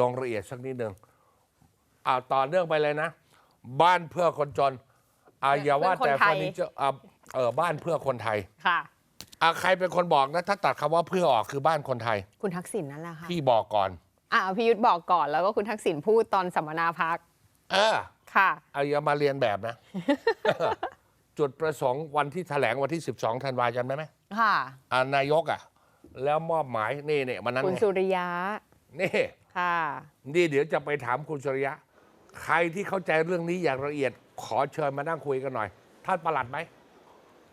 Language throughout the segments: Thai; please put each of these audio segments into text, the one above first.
ลงละเอียดสักนิดหนึ่งอ่าต่อเนื่องไปเลยนะ บ้านเพื่อคนจนอ่าอย่าว่าแต่เพื่เฟออนคนไทยร์นิเจอร์อ่าเออบ้านเพื่อคนไทยค่ะอ่าใครเป็นคนบอกนะถ้าตัดคำว่าเพื่อออกคือบ้านคนไทย คุณทักษิณนั่นแหละค่ะพี่บอกก่อนอ่าพี่ยุทธบอกก่อนแล้วก็คุณทักษิณพูดตอนสัมมนาพัก เออค่ะเอาอย่ามาเรียนแบบนะ จุดประสงค์วันที่แถลงวันที่ 12ธันวาคมจำได้ไหมค่ะอ่านายกอะ แล้วมอบหมายนี่เนี่ยมันนั้นคุณไงสุริยะนี่ ค่ะ นี่เดี๋ยวจะไปถามคุณสุริยะ ใครที่เข้าใจเรื่องนี้อย่างละเอียด ขอเชิญมานั่งคุยกันหน่อย ท่านประหลัดไหม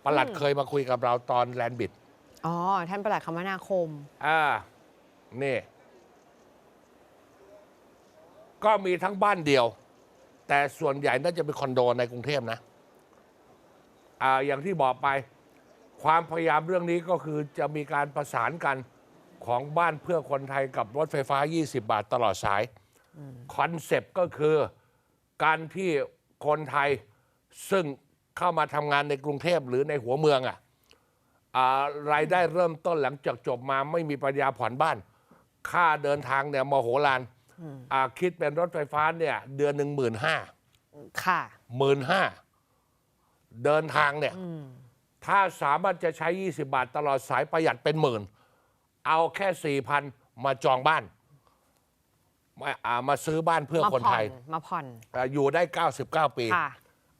ประหลัดเคยมาคุยกับเราตอนแลนด์บิดอ๋อ ท่านประหลัดคมนาคม อ่า นี่ ก็มีทั้งบ้านเดียว แต่ส่วนใหญ่น่าจะเป็นคอนโดในกรุงเทพนะ อ่า อย่างที่บอกไป ความพยายามเรื่องนี้ก็คือจะมีการประสานกัน ของบ้านเพื่อคนไทยกับรถไฟฟ้า 20 บาทตลอดสายคอนเซปต์ก็คือการที่คนไทยซึ่งเข้ามาทำงานในกรุงเทพหรือในหัวเมืองอะอ่ารายได้เริ่มต้นหลังจากจบมาไม่มีปัญญาผ่อนบ้าน ค่าเดินทางเนี่ยมโหฬารอ่าคิดเป็นรถไฟฟ้าเนี่ยเดือนหนึ่งหมื่นห้าค่ะหมื่นห้าเดินทางเนี่ย ถ้าสามารถจะใช้ 20 บาทตลอดสายประหยัดเป็นหมื่น เอาแค่สี่พันมาจองบ้าน มาอ่ามาซื้อบ้านเพื่อมาคนผ่อไทนยมาผ่อนอ่าอยู่ได้ 99 ปี ค่ะ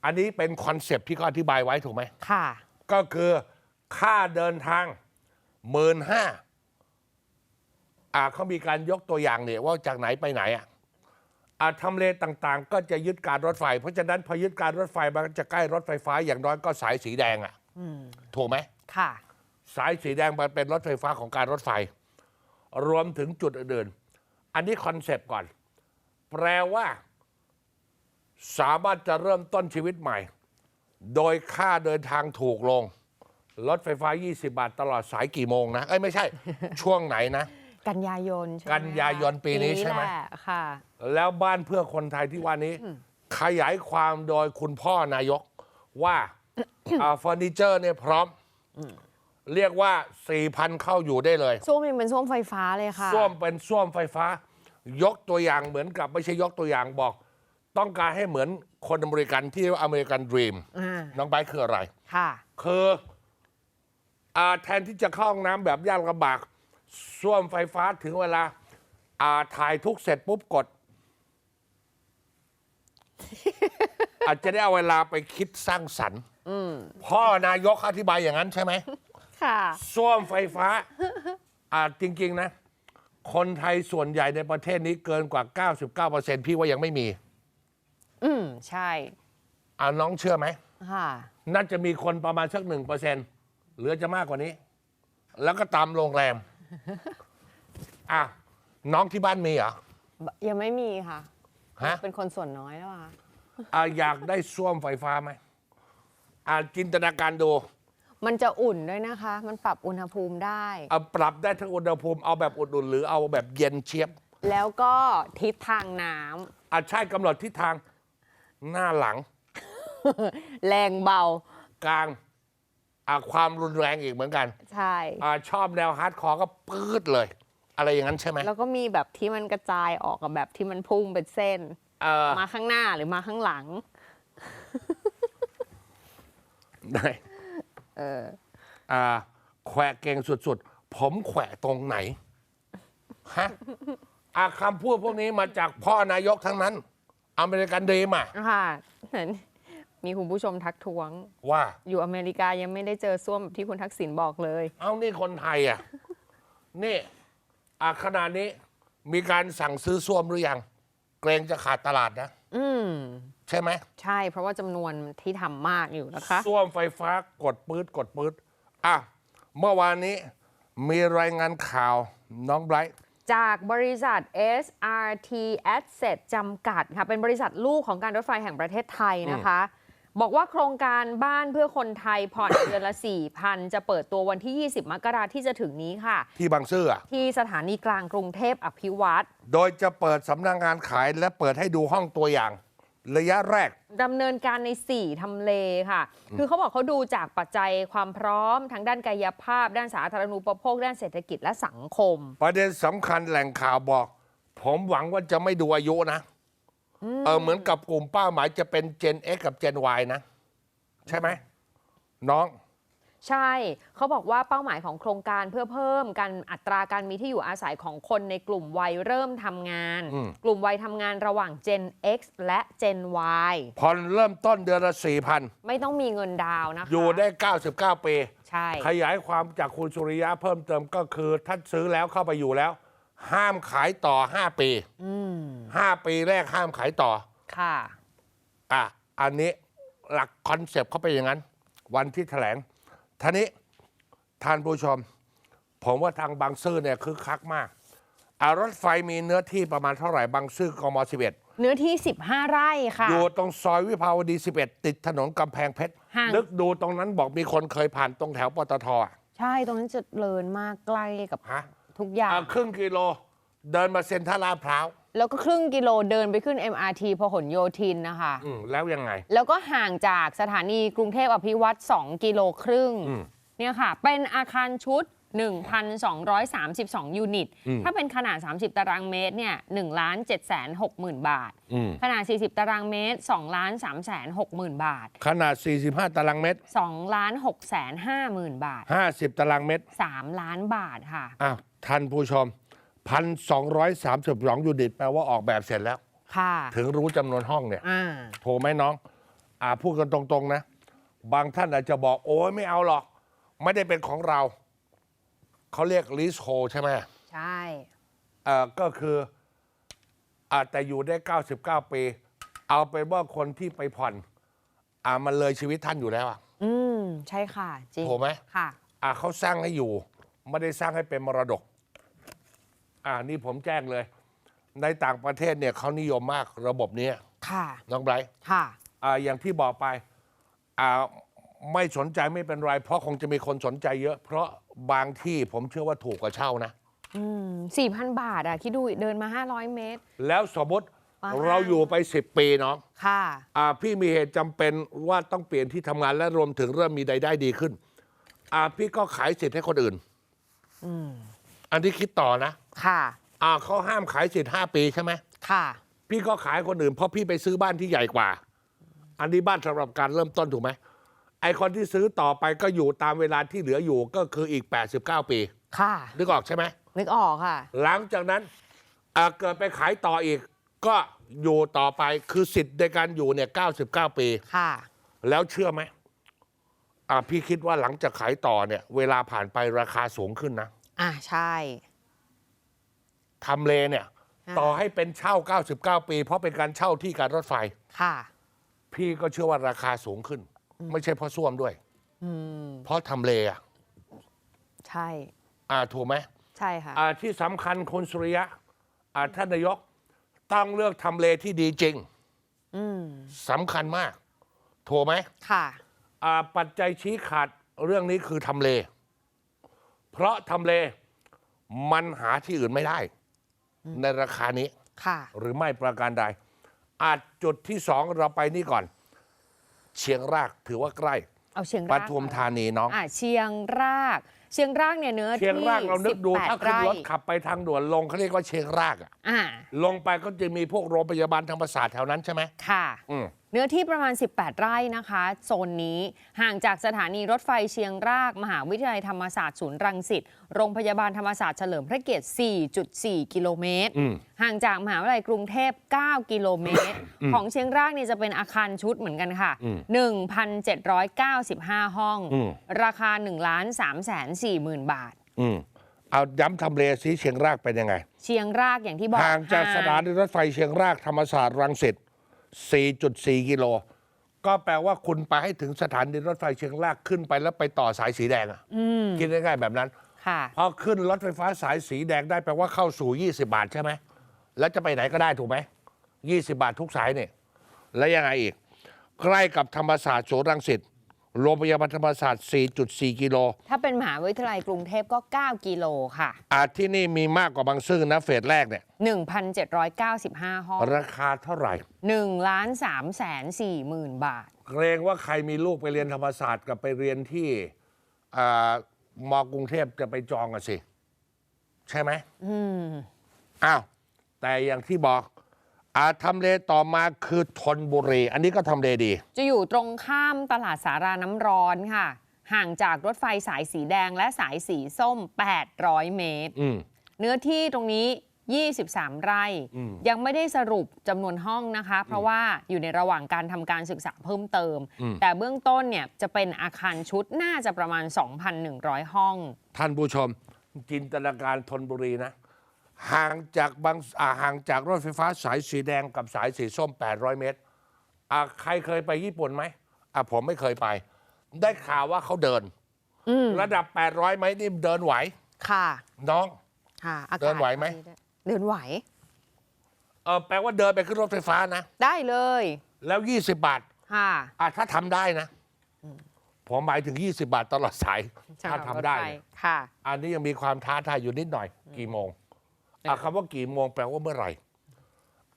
อันนี้เป็นคอนเซปต์ที่เขาอธิบายไว้ถูกไหม ค่ะ ก็คือค่าเดินทางหมื่นห้าอ่าเขามีการยกตัวอย่างเนี่ยว่าจากไหนไปไหนอะอ่าทำเลต่างๆ ก็จะยึดการรถไฟ เพราะฉะนั้นพอยึดการรถไฟมันจะใกล้รถไฟฟ้าอย่างน้อยก็สายสีแดงอะ ถูกไหม ค่ะ สายสีแดงมันเป็นรถไฟฟ้าของการรถไฟ รวมถึงจุดอื่นๆอันนี้คอนเซปต์ก่อน แปลว่า สามารถจะเริ่มต้นชีวิตใหม่ โดยค่าเดินทางถูกลง รถไฟฟ้า 20 บาทตลอดสายกี่โมงนะ เอ้ยไม่ใช่ ช่วงไหนนะ กันยายนใช่ไหมกันยายนปีนี้ใช่ไหมแหละค่ะ แล้วบ้านเพื่อคนไทยที่ว่านี้ ขยายความโดยคุณพ่อนายกว่าอ่าเฟอร์นิเจอร์เนี่ยพร้อม เรียกว่า 4,000 เข้าอยู่ได้เลยส้วมยังเป็นส้วมไฟฟ้าเลยค่ะ ส้วมเป็นส้วมไฟฟ้า ยกตัวอย่างเหมือนกับไม่ใช่ยกตัวอย่างบอก ต้องการให้เหมือนคนอเมริกันที่เรียกว่าอเมริกันดรีมอ่า น้องไบร์ทคืออะไร ค่ะ คืออาแทนที่จะเข้าห้องน้ำแบบยากลำบากส้วมไฟฟ้าถึงเวลาอาถ่ายทุกเสร็จปุ๊บกด อาจจะได้เอาเวลาไปคิดสร้างสรรค์พ่อนายกอธิบายอย่างนั้นใช่ไหม ค่ะส้วมไฟฟ้าอ่าจริง ๆ นะ คนไทยส่วนใหญ่ในประเทศนี้เกินกว่า 99%พี่ว่ายังไม่มี อืมใช่อ่าน้องเชื่อไหม ค่ะน่าจะมีคนประมาณสักหนึ่งเปอร์เซ็นต์หรือจะมากกว่านี้ แล้วก็ตามโรงแรม อะ น้องที่บ้านมีเหรอยังไม่มีค่ะ ฮะ เป็นคนส่วนน้อยแล้วค่ะ อะอยากได้ส้วมไฟฟ้าไหมอะจินตนาการดู มันจะอุ่นด้วยนะคะ มันปรับอุณหภูมิได้อะปรับได้ทั้งอุณหภูมิเอาแบบอุ่นๆหรือเอาแบบเย็นเชียบแล้วก็ทิศทางน้ำ อะใช่กำหนดทิศทางหน้าหลังแรงเบา กลางอะความรุนแรงอีกเหมือนกันใช่ อะชอบแนวฮาร์ดคอร์ก็ปื๊ดเลย อะไรอย่างนั้นใช่ไหมแล้วก็มีแบบที่มันกระจายออกกับแบบที่มันพุ่งเป็นเส้น เออมาข้างหน้าหรือมาข้างหลัง ได้ เอออ่าแขวะเก่งสุดๆ ผมแขวะตรงไหน ฮะอาคำพูดพวกนี้มาจากพ่อนายกทั้งนั้น อเมริกันดีมอะค่ะเห็นมีคุณผู้ชมทักท้วง ว่า อยู่อเมริกายังไม่ได้เจอส้วมแบบที่คุณทักษิณบอกเลย เอานี่คนไทยอะ นี่อ่าขนาดนี้มีการสั่งซื้อส้วมหรือยัง เกรงจะขาดตลาดนะ อืม ใช่ไหมใช่ เพราะว่าจำนวนที่ทำมากอยู่นะคะ ส้วมไฟฟ้ากดปื๊ดกดปื๊ดอะ เมื่อวานนี้มีรายงานข่าวน้องไบรท์ จากบริษัท SRT Asset จำกัดค่ะ เป็นบริษัทลูกของการรถไฟแห่งประเทศไทยนะคะ บอกว่าโครงการบ้านเพื่อคนไทยผ่อน เดือนละ 4,000 จะเปิดตัววันที่ 20 มกราที่จะถึงนี้ค่ะ ที่บางซื่ออะที่สถานีกลางกรุงเทพอภิวัตร โดยจะเปิดสำนักงงานขายและเปิดให้ดูห้องตัวอย่าง ระยะแรกดำเนินการใน 4 ทำเลค่ะ คือเขาบอกเขาดูจากปัจจัยความพร้อมทั้งด้านกายภาพ ด้านสาธารณูปโภค ด้านเศรษฐกิจและสังคม ประเด็นสำคัญแหล่งข่าวบอกผผมหวังว่าจะไม่ดูอายุนะ เออเหมือนกับกลุ่มเป้าหมายจะเป็น Gen X กับ Gen Y นะ ใช่ไหม น้อง ใช่เขาบอกว่าเป้าหมายของโครงการเพื่อเพิ่มการอัตราการมีที่อยู่อาศัยของคนในกลุ่มวัยเริ่มทำงานอืมกลุ่มวัยทำงานระหว่าง Gen X และ Gen Y ผ่อนเริ่มต้นเดือนละสี่พันไม่ต้องมีเงินดาวน์นะคะอยู่ได้ 99 ปี ใช่ ขยายความจากคุณสุริยะเพิ่มเติมก็คือท่านซื้อแล้วเข้าไปอยู่แล้ว ห้ามขายต่อ 5 ปีอืม5ปีแรกห้ามขายต่อ ค่ะ อะ อันนี้หลักคอนเซปต์เขาเป็นอย่างนั้น วันที่แถลง ท่านี้ท่านผู้ชม ผมว่าทางบางซื่อเนี่ยคือคักมากอ่ารถไฟมีเนื้อที่ประมาณเท่าไหร่บางซื่อกม11 เนื้อที่ 15 ไร่ค่ะ อยู่ตรงซอยวิภาวดี 11 ติดถนนกำแพงเพชรห่าง นึกดูตรงนั้นบอกมีคนเคยผ่านตรงแถวปตทอะใช่ตรงนั้นเจะเลินมากใกล้กับฮะทุกอย่างอะครึ่งกิโล เดินมาเซ็นทรัลลาดพร้าว แล้วก็ครึ่งกิโลเดินไปขึ้น MRT พหลโยธินนะคะ อืมแล้วยังไง แล้วก็ห่างจากสถานีกรุงเทพอภิวัตร2กิโลครึ่งอืม เนี่ยค่ะ เป็นอาคารชุด 1,232 ยูนิต อืม ถ้าเป็นขนาด 30 ตารางเมตรเนี่ย1ล้าน7แสน60,000 บาท อืมขนาด 40 ตารางเมตร2ล้าน3แสน60,000 บาทขนาด 45 ตารางเมตร 2ล้าน6แสน50,000 บาท 50 ตารางเมตร 3 ล้านบาทค่ะ อ้าวท่านผู้ชม 1,232ยูนิตแปลว่าออกแบบเสร็จแล้ว ค่ะ ถึงรู้จำนวนห้องเนี่ย อ่า โทรไหมน้อง อ่าพูดกันตรงๆนะ บางท่านอาจจะบอกโอ้ยไม่เอาหรอก ไม่ได้เป็นของเรา เขาเรียก lease hold ใช่ไหมใช่ เอ่อก็คืออาแต่อยู่ได้ 99 ปี เอาเป็นว่าคนที่ไปผ่อน อ่ามันเลยชีวิตท่านอยู่แล้วอะอืม ใช่ค่ะ จริง ถูกไหม ค่ะ อ่าเขาสร้างให้อยู่ ไม่ได้สร้างให้เป็นมรดก อ่านี่ผมแจ้งเลย ในต่างประเทศเนี่ยเขานิยมมากระบบนี้ค่ะน้องไบรท์ค่ะ อ่าอย่างที่บอกไปอ่าไม่สนใจไม่เป็นไร เพราะคงจะมีคนสนใจเยอะ เพราะบางที่ผมเชื่อว่าถูกกว่าเช่านะ อืมสี่พันบาทอะคิดดูเดินมา 500 เมตร แล้วสมมติว้าว เราอยู่ไป 10 ปีเนาะค่ะ อ่าพี่มีเหตุจำเป็นว่าต้องเปลี่ยนที่ทำงานและรวมถึงเริ่มมีรายได้ดีขึ้น อ่าพี่ก็ขายสิทธิ์ให้คนอื่น อืมอันที่คิดต่อนะค่ะอ่าเขาห้ามขายสิทธิ์5ปีใช่ไหมค่ะ พี่ก็ขายคนอื่นเพราะพี่ไปซื้อบ้านที่ใหญ่กว่า อันนี้บ้านสำหรับการเริ่มต้นถูกไหมไอคนที่ซื้อต่อไปก็อยู่ตามเวลาที่เหลืออยู่ก็คืออีก 89 ปีค่ะ นึกออกใช่ไหม นึกออกค่ะ หลังจากนั้นอ่าเกิดไปขายต่ออีก ก็อยู่ต่อไปคือสิทธิ์ในการอยู่เนี่ย 99 ปี ค่ะ แล้วเชื่อไหมอ่าพี่คิดว่าหลังจากขายต่อเนี่ย เวลาผ่านไปราคาสูงขึ้นนะ อะใช่ทำเลเนี่ยอ่าต่อให้เป็นเช่า 99 ปี เพราะเป็นการเช่าที่การรถไฟ ค่ะ พี่ก็เชื่อว่าราคาสูงขึ้น ไม่ใช่เพราะส้วมด้วยอืมเพราะทำเลอะใช่ อ่าถูกไหมใช่ค่ะอ่าที่สำคัญคุณสุริยะอ่าท่านนายกต้องเลือกทำเลที่ดีจริงอืมสำคัญมาก ถูกไหมค่ะ อ่าปัจจัยชี้ขาดเรื่องนี้คือทำเล เพราะทำเลมันหาที่อื่นไม่ได้ ในราคานี้ค่ะหรือไม่ประการใด อาจจุดที่สองเราไปนี่ก่อน เชียงรากถือว่าใกล้ เอาเชียงปรากทุมก่อนธานีน้อง อะเชียงราก เชียงรากเนี่ยเนื้อเชียงที่รากเรานึกดู18ถ้าขึ้นรถไร่ขับไปทางด่วนลงเขาเรียกว่าเชียงรากอะอ่าลงไปก็จะมีพวกโรงพยาบาลธรรมศาสตร์แถวนั้นใช่ไหมค่ะอืมเนื้อที่ประมาณ 18 ไร่นะคะ โซนนี้ห่างจากสถานีรถไฟเชียงราก มหาวิทยาลัยธรรมศาสตร์ศูนย์รังสิตโรงพยาบาลธรรมศาสตร์เฉลิมพระเกียรติ 4.4 กิโลเมตรอืมห่างจากมหาวิทยาลัยกรุงเทพ 9 กิโลเมตร ของเชียงรากเนี่ยจะเป็นอาคารชุดเหมือนกันค่ะอืม1,795 ห้องอืมราคา1ล้าน3แสน4หมื่นบาท อืมเอาย้ำทำเลซิเชียงรากเป็นยังไง เชียงรากอย่างที่บอกห่างจากสถานีรถไฟเชียงรากธรรมศาสตร์รังสิต4.4 กิโล ก็แปลว่าคุณไปให้ถึงสถานีรถไฟเชียงรากขึ้นไปแล้วไปต่อสายสีแดงอะอืมคิดง่ายๆแบบนั้น ค่ะ พอขึ้นรถไฟฟ้าสายสีแดงได้แปลว่าเข้าสู่ 20 บาทใช่ไหม แล้วจะไปไหนก็ได้ถูกไหม 20 บาททุกสายเนี่ย แล้วยังไงอีก ใกล้กับธรรมศาสตร์ศูนย์รังสิต โรงพยาบาลธรรมศาสตร์ 4.4 กิโล ถ้าเป็นมหาวิทยาลัยกรุงเทพก็ 9 กิโลค่ะ อาที่นี่มีมากกว่าบางซื่อนะเฟสแรกเนี่ย 1,795 ห้อง ราคาเท่าไหร่ 1 ล้าน3แสน4หมื่นบาท เกรงว่าใครมีลูกไปเรียนธรรมศาสตร์กับไปเรียนที่อ่ามอกรุงเทพจะไปจองกันสิ ใช่ไหมอืม อ้าวแแต่อย่างที่บอก อาทำเลต่อมาคือธนบุรี อันนี้ก็ทำเลดี จะอยู่ตรงข้ามตลาดสาราน้ำร้อนค่ะ ห่างจากรถไฟสายสีแดงและสายสีส้ม 800 เมตร อืม เนื้อที่ตรงนี้ 23 ไร่ อืมยังไม่ได้สรุปจำนวนห้องนะคะ เพราะว่าอยู่ในระหว่างการทำการศึกษาเพิ่มเติม อืม แต่เบื้องต้นเนี่ยจะเป็นอาคารชุดน่าจะประมาณ 2,100 ห้อง ท่านผู้ชม จินตนาการธนบุรีนะ ห่างจากบางอ่าห่างจากรถไฟฟ้าสายสีแดงกับสายสีส้ม 800 เมตรอ่าใครเคยไปญี่ปุ่นไหมอ่าผมไม่เคยไป ได้ข่าวว่าเขาเดิน อืมระดับ 800ไหมนี่เดินไหว ค่ะน้อง ค่ะอากาศเดินไหวไหม เดินไหว เออแปลว่าเดินไปขึ้นรถไฟฟ้านะ ได้เลย แล้ว 20 บาทค่ะ อะถ้าทำได้นะ ผมหมายถึง 20 บาทตลอดสาย ถ้าทำได้รถฟเนี่ยค่ะ อันนี้ยังมีความท้าทายอยู่นิดหน่อย กี่โมง อะคำว่ากี่โมงแปลว่าเมื่อไหร่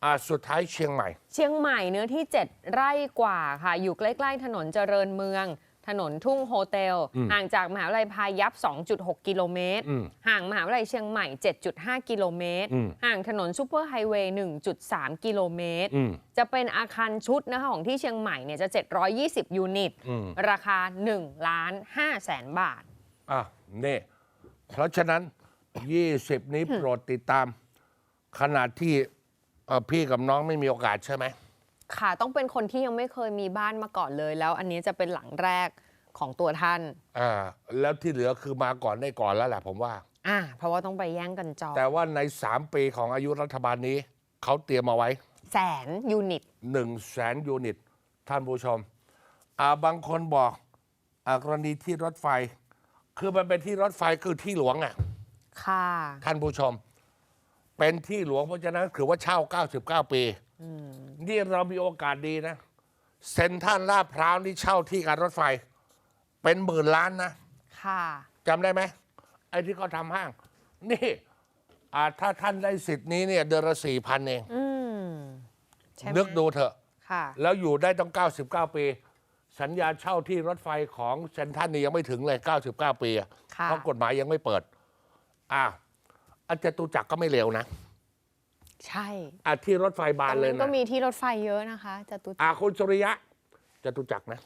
อะสุดท้ายเชียงใหม่ เชียงใหม่เนื้อที่ 7 ไร่กว่าค่ะ อยู่ใกล้ ๆ ถนนเจริญเมือง ถนนทุ่งโฮเทลอืมห่างจากมหาวิทยาลัยพายัพ 2.6 กิโลเมตรอืมห่างมหาวิทยาลัยเชียงใหม่ 7.5 กิโลเมตรอืมห่างถนนซูเปอร์ไฮเวย์ 1.3 กิโลเมตรอืมจะเป็นอาคารชุดนะคะของที่เชียงใหม่เนี่ยจะ 720 ยูนิตอืมราคา1ล้าน5แสนบาทอะนี่เพราะฉะนั้น 20 นี้โปรดติดตาม ขนาดที่เอ่อพี่กับน้องไม่มีโอกาสใช่ไหม ค่ะต้องเป็นคนที่ยังไม่เคยมีบ้านมาก่อนเลย แล้วอันนี้จะเป็นหลังแรกของตัวท่านอ่า แล้วที่เหลือคือมาก่อนได้ก่อนแล้วแหละผมว่า อ่าเพราะว่าต้องไปแย่งกันจองแต่ว่าใน 3 ปีของอายุรัฐบาลนี้ เขาเตรียมมาไว้ แสนยูนิต 1 0 0 0 0แสนยูนิต ท่านผู้ชมอ่าบางคนบอกอากรณีที่รถไฟ คือมันเป็นที่รถไฟคือที่หลวงอะ ค่ะ ท่านผู้ชม เป็นที่หลวงเพราะฉะนั้นถือว่าเช่า 99 ปีนี่เรามีโอกาสดีนะ เซ็นทรัลลาดพร้าวนี่เช่าที่การรถไฟ เป็นหมื่นล้านนะค่ะจำได้ไหมไอ้ที่เขาทำห้าง นี่อ่าถ้าท่านได้สิทธิ์นี้เนี่ย เดือนละสี่พันเองอืมใช่ไหมนึกดูเถอะ ค่ะ แล้วอยู่ได้ต้อง99 ปี สัญญาเช่าที่รถไฟของเซนทรันนี่ยังไม่ถึงเลย 99 ปีอะค่ะ เพราะกฎหมายยังไม่เปิด อ่าอาจจะตุจักรก็ไม่เร็วนะใช่อะที่รถไฟบานเลยตรงนั้นก็นะมีที่รถไฟเยอะนะคะจตุจักรอะคุณสุริยะจตุจักรนะ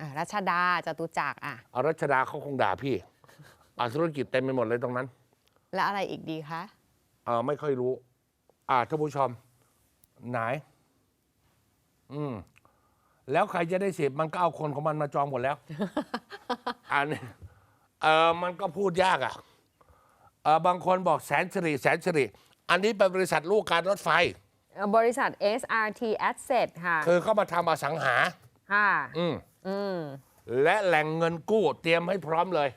อ่ารัชดาจตุจักรอะเอารัชดาเขาคงด่าพี่อะธุรกิจเต็มไปหมดเลยตรงนั้น แล้วอะไรอีกดีคะเออไม่ค่อยรู้ อ่าท่านผู้ชมไหน อืม แล้วใครจะได้สิทธิ์มันก็เอาคนของมันมาจองหมดแล้ว อันนี้เออมันก็พูดยากอะเออ บางคนบอกแสนสิริแสนสิริอันนี้เป็นบริษัทลูกการรถไฟ บริษัท SRT Asset ค่ะ คือเข้ามาทำอสังหา ค่ะ อืม อืม และแหล่งเงินกู้เตรียมให้พร้อมเลย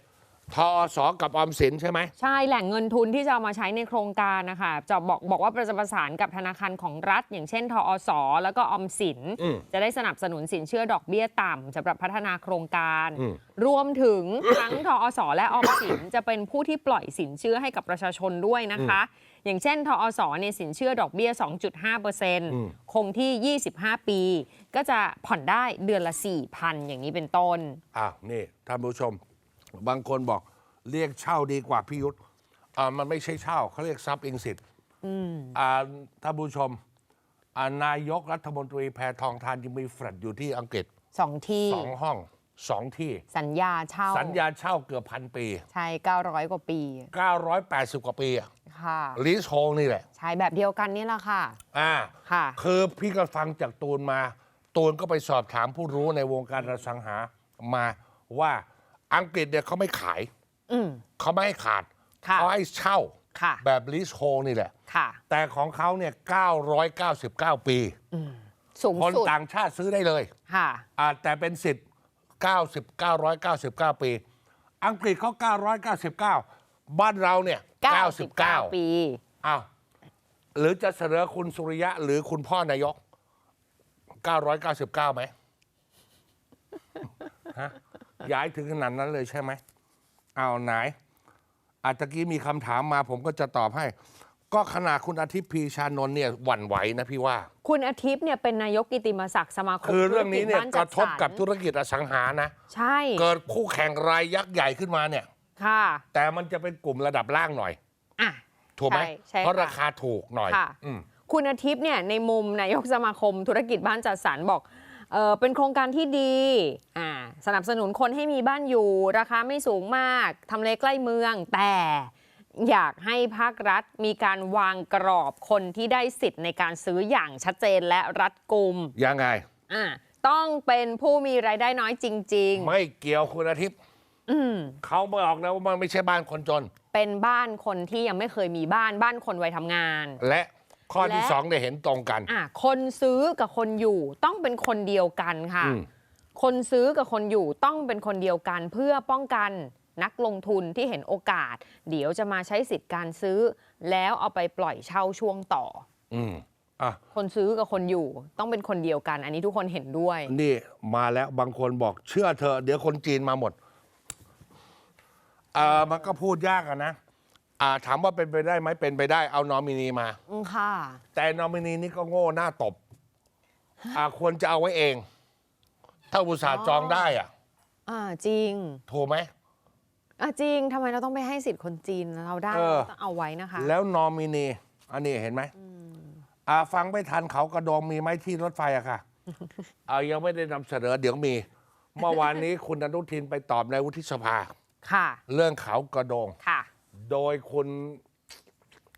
ทอสกับออมสินใช่ไหม ใช่แหล่งเงินทุนที่จะเอามาใช้ในโครงการนะคะจะบอกบอกว่าจะประสานกับธนาคารของรัฐ อย่างเช่น ทอสแล้วก็ออมสิน อืมจะได้สนับสนุนสินเชื่อดอกเบี้ยต่ำสำหรับพัฒนาโครงการ อืม รวมถึง ทั้งทอสและออมสิน จะเป็นผู้ที่ปล่อยสินเชื่อให้กับประชาชนด้วยนะคะ อย่างเช่น ทอสเนี่ยสินเชื่อดอกเบี้ย 2.5%คงที่ 25 ปี ก็จะผ่อนได้เดือนละ 4,000 อย่างนี้เป็นต้น อ้าวนี่ท่านผู้ชม บางคนบอกเรียกเช่าดีกว่าพิยุทธ์อ่ามันไม่ใช่เช่าเขาเรียกซับอิงสิทธิ์อ่าท่านผู้ชมอ่านายกรัฐมนตรีแพทองทานยังมีแฟลตอยู่ที่อังกฤษ2ที่สองห้องสองที่ สัญญาเช่า สัญญาเช่าเกือบพันปี ใช่ 900 กว่าปี 980 กว่าปีค่ะลิสโฮงนี่แหละ ใช่แบบเดียวกันนี่แหละค่ะ อ่าค่ะ คือพี่ก็ฟังจากตูนมา ตูนก็ไปสอบถามผู้รู้ในวงการอสังหามาว่า อังกฤษเนี่ยเขาไม่ขายอืมเขาไม่ให้ขาดค่ะเขาให้เช่าค่ะแบบลิสโฮนี่แหละค่ะแต่ของเขาเนี่ย 999 ปีสูงคนสุดต่างชาติซื้อได้เลยค่ะอ่าแต่เป็นสิทธิ์90 999 ปี อังกฤษเขา999 บ้านเราเนี่ย 99 ปีอ้าวหรือจะเสนอคุณสุริยะ หรือคุณพ่อนายก 999ไหมฮะ ย้ายถึงขนาดนั้นเลยใช่ไหมเอาไหน อาจจะกี้มีคำถามมาผมก็จะตอบให้ ก็ขนาดคุณอาทิตย์พีชานนท์เนี่ยหวั่นไหวนะพี่ว่า คุณอาทิตย์เนี่ยเป็นนายกกิติมศักดิ์สมาคมคือเรื่องนี้เนี่ยธุกจระทบกับธุรกิจอสังหานะใช่ เกิดคู่แข่งรายยักษ์ใหญ่ขึ้นมาเนี่ยค่ะ แต่มันจะเป็นกลุ่มระดับล่างหน่อยอะถูกไหมใช่ใช่เพราะค่ะราคาถูกหน่อยค่ะอืมคุณอาทิตย์เนี่ยในมุมนายกสมาคมธุรกิจบ้านจัดสรรบอก เออเป็นโครงการที่ดีอ่าสนับสนุนคนให้มีบ้านอยู่ ราคาไม่สูงมากทำเลใกล้เมือง แต่อยากให้ภาครัฐมีการวางกรอบคนที่ได้สิทธิ์ในการซื้ออย่างชัดเจนและรัดกุมยังไงอ่าต้องเป็นผู้มีรายได้น้อยจริงไม่เกี่ยวคุณอาทิตย์ๆอืม เขาไม่ออกนะว่ามันไม่ใช่บ้านคนจน เป็นบ้านคนที่ยังไม่เคยมีบ้านบ้านคนวัยทำงาน และ ข้อที่และสองได้เห็นตรงกัน อะคนซื้อกับคนอยู่ต้องเป็นคนเดียวกันค่ะ อืม คนซื้อกับคนอยู่ต้องเป็นคนเดียวกัน เพื่อป้องกันนักลงทุนที่เห็นโอกาส เดี๋ยวจะมาใช้สิทธิ์การซื้อ แล้วเอาไปปล่อยเช่าช่วงต่อ อืมอะ คนซื้อกับคนอยู่ต้องเป็นคนเดียวกัน อันนี้ทุกคนเห็นด้วย นี่มาแล้วบางคนบอกเชื่อเธอะเดี๋ยวคนจีนมาหมดอ่ามันก็พูดยากอะนะ อ่าถามว่าเป็นไปได้ไหมเป็นไปได้เอานอมินีมา อืมค่ะ แต่นอมินีนี่ก็โง่หน้าตบอ่าควรจะเอาไว้เอง ถ้าอุตส่าห์จองได้อะอ่าจริง ถูกไหม อ่าจริงทำไมเราต้องไปให้สิทธิ์คนจีนเราได้เออ เราต้องเอาไว้นะคะ แล้วนอมินี อันนี้เห็นไหมอ่าฟังไม่ทันเขากระโดงมีไหมที่รถไฟอะค่ะอ่ายังไม่ได้นำเสนอเดี๋ยวมี เมื่อวานนี้คุณอนุทินไปตอบในวุฒิสภา ค่ะ เรื่องเขากระโดง ค่ะ โดยคุณ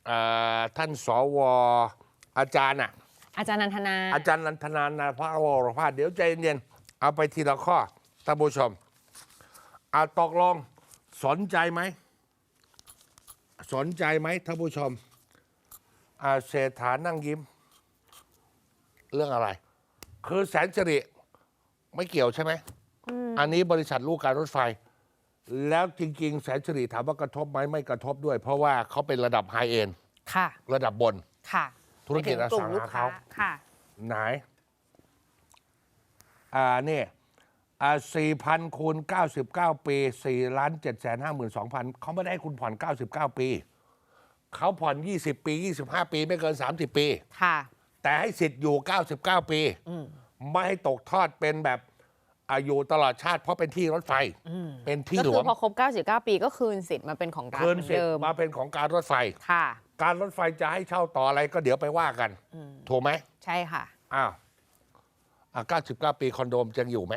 เอ่อท่านสวอาจารย์อะ อาจารย์นันทนา อาจารย์นันทนานาภาวรภาสเดี๋ยวใจเย็นๆเอาไปทีละข้อท่านผู้ชมอาตกลงสนใจไหม สนใจไหมท่านผู้ชมอาเศรษฐานั่งยิ้ม เรื่องอะไร คือแสนสิริไม่เกี่ยวใช่ไหม อันนี้บริษัทลูกการรถไฟ แล้วจริง ๆ แสนสิริถามว่ากระทบไหมไม่กระทบด้วย เพราะว่าเขาเป็นระดับไฮเอ็นค่ะ ระดับบน ค่ะธุรกิจไปถึงกลุ่มอสังหาลูกค้าเขาค่ะ ไหน อ่านี่อ่าสี่พันคูณเก้าสิบเก้าปีสี่ล้านเจ็ดแสนห้าหมื่นสองพันเขาไม่ได้ให้คุณผ่อนเก้าสิบเก้าปี เขาผ่อนยี่สิบปียี่สิบห้าปี ไม่เกินสามสิบปี ค่ะ แต่ให้สิทธิ์อยู่เก้าสิบเก้าปี ไม่ให้ตกทอดเป็นแบบ อายุตลอดชาติเพราะเป็นที่รถไฟ เป็นที่ก็หลคืวองพอครบ 99 ปีก็คืนสิทธิ์มาเป็นของรัฐคืนเหมือนสิทธิ์เดิมมาเป็นของการรถไฟค่ะ การรถไฟจะให้เช่าต่ออะไรก็เดี๋ยวไปว่ากันถูกไหมใช่ค่ะอ้าวอ่า99 ปีคอนโดมยังอยู่ไหม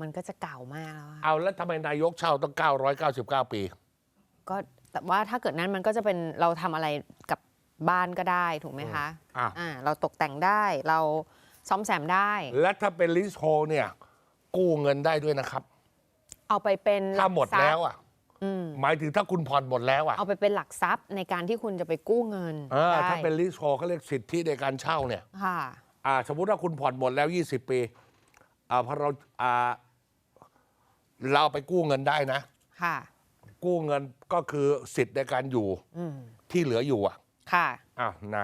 มันก็จะเก่ามากแล้วอะเอาแล้วทำไมนายกเช่าต้อง 999 ปี ก็แต่ว่าถ้าเกิดนั้นมันก็จะเป็นเราทำอะไรกับบ้านก็ได้ถูกไหมคะอะอ่าเราตกแต่งได้เรา ซ่อมแซมได้ และถ้าเป็นลิสโฮเนี่ย กู้เงินได้ด้วยนะครับ เอาไปเป็นหถ้าลักหมดทรัพย์แล้วอะอืมหมายถึงถ้าคุณผ่อนหมดแล้วอะ เอาไปเป็นหลักทรัพย์ในการที่คุณจะไปกู้เงินเออได้ถ้าเป็นลิสโฮเขาเรียกสิทธิในการเช่าเนี่ยค่ะอ่าสมมุติว่าคุณผ่อนหมดแล้ว 20 ปีอ่าพอเราอ่าเราเอาไปกู้เงินได้นะ ค่ะ กู้เงินก็คือสิทธิ์ในการอยู่อืมที่เหลืออยู่อะ ค่ะอ้าวไหน